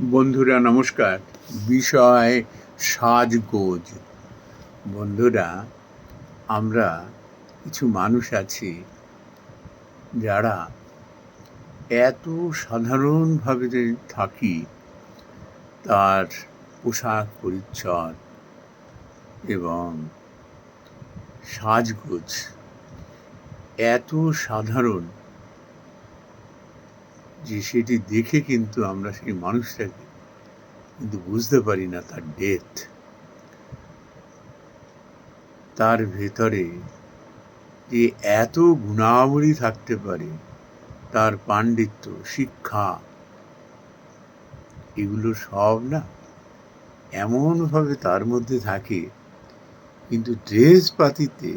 বন্ধুরা, নমস্কার। বিষয় সাজগোজ। বন্ধুরা, আমরা কিছু মানুষ আছি যারা এত সাধারণভাবে যে থাকি, তার পোশাক পরিচ্ছদ এবং সাজগোজ এত সাধারণ যে সেটি দেখে কিন্তু আমরা সেই মানুষটাকে কিন্তু বুঝতে পারি না তার ডেথ তার ভেতরে যে এত গুণাবলী থাকতে পারে, তার পাণ্ডিত্য, শিক্ষা, এগুলো সব না এমনভাবে তার মধ্যে থাকে, কিন্তু ড্রেস পাতিতে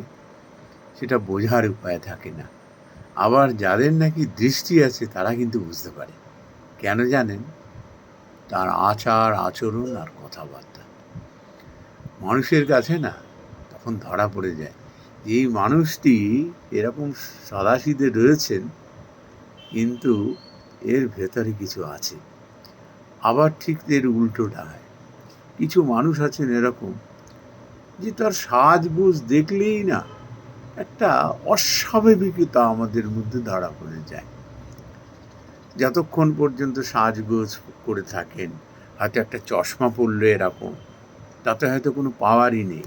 সেটা বোঝার উপায় থাকে না। আবার যাদের নাকি দৃষ্টি আছে তারা কিন্তু বুঝতে পারে। কেন জানেন? তার আচার, আচরণ আর কথাবার্তা। মানুষের কাছে না, তখন ধরা পড়ে যায়। যে এই মানুষটি এরকম সাদাসিদে রয়েছেন, কিন্তু এর ভেতরে কিছু আছে। আবার ঠিক এর উল্টোটা হয় কিছু মানুষ আছেন এরকম, যে তার সাজগোজ দেখলেই না একটা অস্বাভাবিকতা আমাদের মধ্যে ধরা পড়ে যায়। যতক্ষণ পর্যন্ত সাজগোজ করে থাকেন, হয়তো একটা চশমা পরলো এরকম, তাতে হয়তো কোনো পাওয়ারই নেই।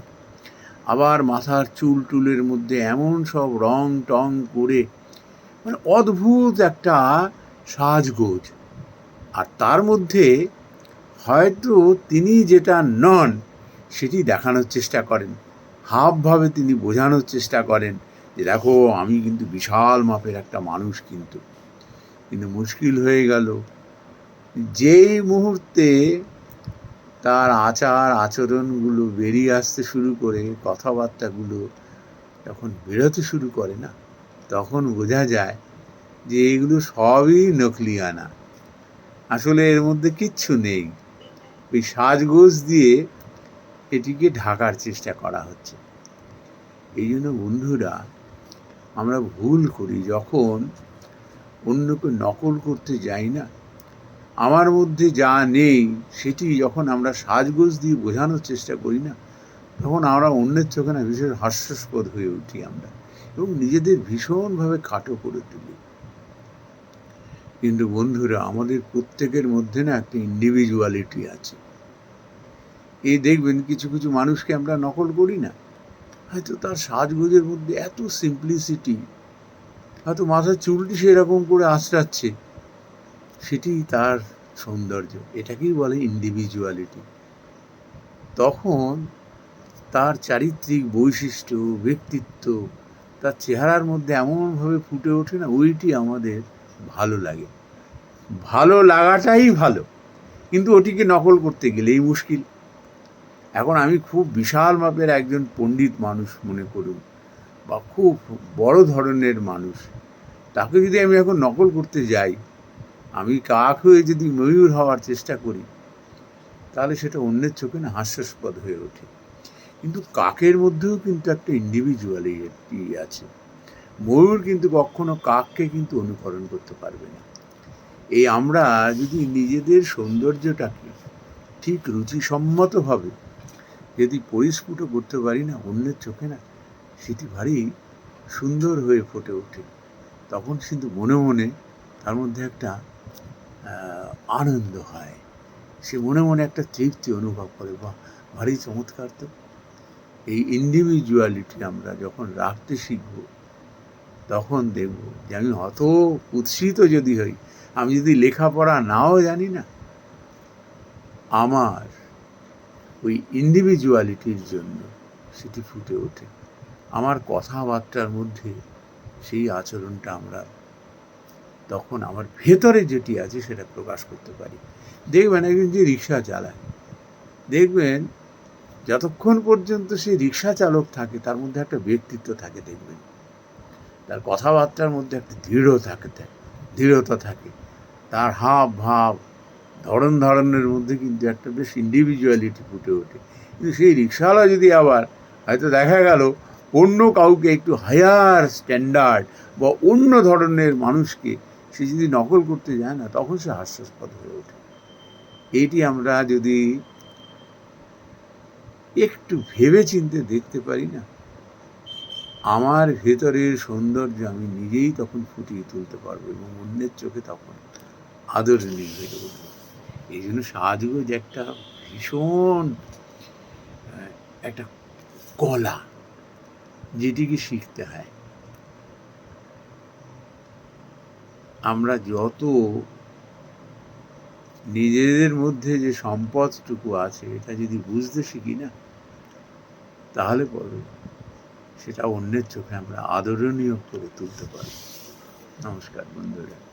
আবার মাথার চুল টুলের মধ্যে এমন সব রং টং করে মানে অদ্ভুত একটা সাজগোজ। আর তার মধ্যে হয়তো তিনি যেটা নন, সেটি দেখানোর চেষ্টা করেন। হাবভাবে তিনি বোঝানোর চেষ্টা করেন যে দেখো, আমি কিন্তু বিশাল মাপের একটা মানুষ কিন্তু। কিন্তু মুশকিল হয়ে গেল। যেই মুহূর্তে তার আচার আচরণগুলো বেরিয়ে আসতে শুরু করে, কথাবার্তাগুলো যখন বেরোতে শুরু করে না, তখন বোঝা যায় যে এগুলো সবই নকলিয়ানা। আসলে এর মধ্যে কিচ্ছু নেই। ওই সাজগোজ দিয়ে এটিকে ঢাকার চেষ্টা করা হচ্ছে। এই জন্য বন্ধুরা, আমরা ভুল করি। যখন অন্যকে নকল করতে যাই না, আমার মধ্যে যা নেই, সেটি যখন আমরা সাজগোজ দিয়ে বোঝানোর চেষ্টা করি না, তখন আমরা অন্যের চোখে না ভীষণ হাস্যস্পদ হয়ে উঠি আমরা এবং নিজেদের ভীষণভাবে খাটো করে তুলি। কিন্তু বন্ধুরা, আমাদের প্রত্যেকের মধ্যে না একটা ইন্ডিভিজুয়ালিটি আছে। এই দেখবেন কিছু কিছু মানুষকে আমরা নকল করি না। হয়তো তার সাজগোজের মধ্যে এত সিম্পলিসিটি হয়তো মাথার চুলটি সেরকম করে আঁচড়াচ্ছে সেটি তার সৌন্দর্য। এটাকেই বলে ইন্ডিভিজুয়ালিটি তখন তার চারিত্রিক বৈশিষ্ট্য, ব্যক্তিত্ব, তার চেহারার মধ্যে এমনভাবে ফুটে ওঠে না, ওইটি আমাদের ভালো লাগে। ভালো লাগাটাই ভালো। কিন্তু ওটিকে নকল করতে গেলেই মুশকিল। এখন আমি খুব বিশাল মাপের একজন পণ্ডিত মানুষ মনে করুন বা খুব বড় ধরনের মানুষ। তাকে যদি আমি এখন নকল করতে যাই, আমি কাক হয়ে যদি ময়ূর হওয়ার চেষ্টা করি, তাহলে সেটা অন্যের চোখে না হাস্যাস্পদ হয়ে ওঠে। কিন্তু কাকের মধ্যেও কিন্তু একটা ইন্ডিভিজুয়ালিটি আছে। ময়ূর কিন্তু কখনো কাককে কিন্তু অনুকরণ করতে পারবে না। এই আমরা যদি নিজেদের সৌন্দর্যটাকে ঠিক রুচিসম্মতভাবে যদি পরিস্ফুট করতে পারি না, অন্যের চোখে না, সেটি ভারী সুন্দর হয়ে ফুটে ওঠে। তখন কিন্তু মনে মনে তার মধ্যে একটা আনন্দ হয়। সে মনে মনে একটা তৃপ্তি অনুভব করে বা ভারী চমৎকার তো। এই ইন্ডিভিজুয়ালিটি আমরা যখন রাখতে শিখব, তখন দেখব যে আমি অত উৎসিত যদি হই, আমি যদি লেখাপড়া নাও জানি না, আমার ওই ইন্ডিভিজুয়ালিটির জন্য সেটি ফুটে ওঠে। আমার কথাবার্তার মধ্যে সেই আচরণটা আমরা তখন আমার ভেতরে যেটি আছে সেটা প্রকাশ করতে পারি। দেখবেন একজন যে রিক্সা চালায়, দেখবেন যতক্ষণ পর্যন্ত সেই রিক্সা চালক থাকে, তার মধ্যে একটা ব্যক্তিত্ব থাকে দেখবেন। তার কথাবার্তার মধ্যে একটা দৃঢ় থাকে, দৃঢ়তা থাকে। তার হাব ভাব ধরন ধরনের মধ্যে কিন্তু একটা বেশ ইন্ডিভিজুয়ালিটি ফুটে ওঠে। কিন্তু সেই রিক্সাওয়ালা যদি আবার হয়তো দেখা গেল অন্য কাউকে একটু হায়ার স্ট্যান্ডার্ড বা অন্য ধরনের মানুষকে সে যদি নকল করতে যায় না, তখন সে হাস্যাস্পদ হয়ে ওঠে। এটি আমরা যদি একটু ভেবে চিনতে দেখতে পারি না, আমার ভেতরের সৌন্দর্য আমি নিজেই তখন ফুটিয়ে তুলতে পারব এবং অন্যের চোখে তখন আদরণীয় হয়ে উঠবো। এই জন্য সাজগোজ একটা ভীষণ একটা কলা যেটিকে শিখতে হয়। আমরা যত নিজেদের মধ্যে যে সম্পদটুকু আছে, এটা যদি বুঝতে শিখি না, তাহলে পরে সেটা অন্যের চোখে আমরা আদরণীয় করে তুলতে পারি। নমস্কার বন্ধুরা।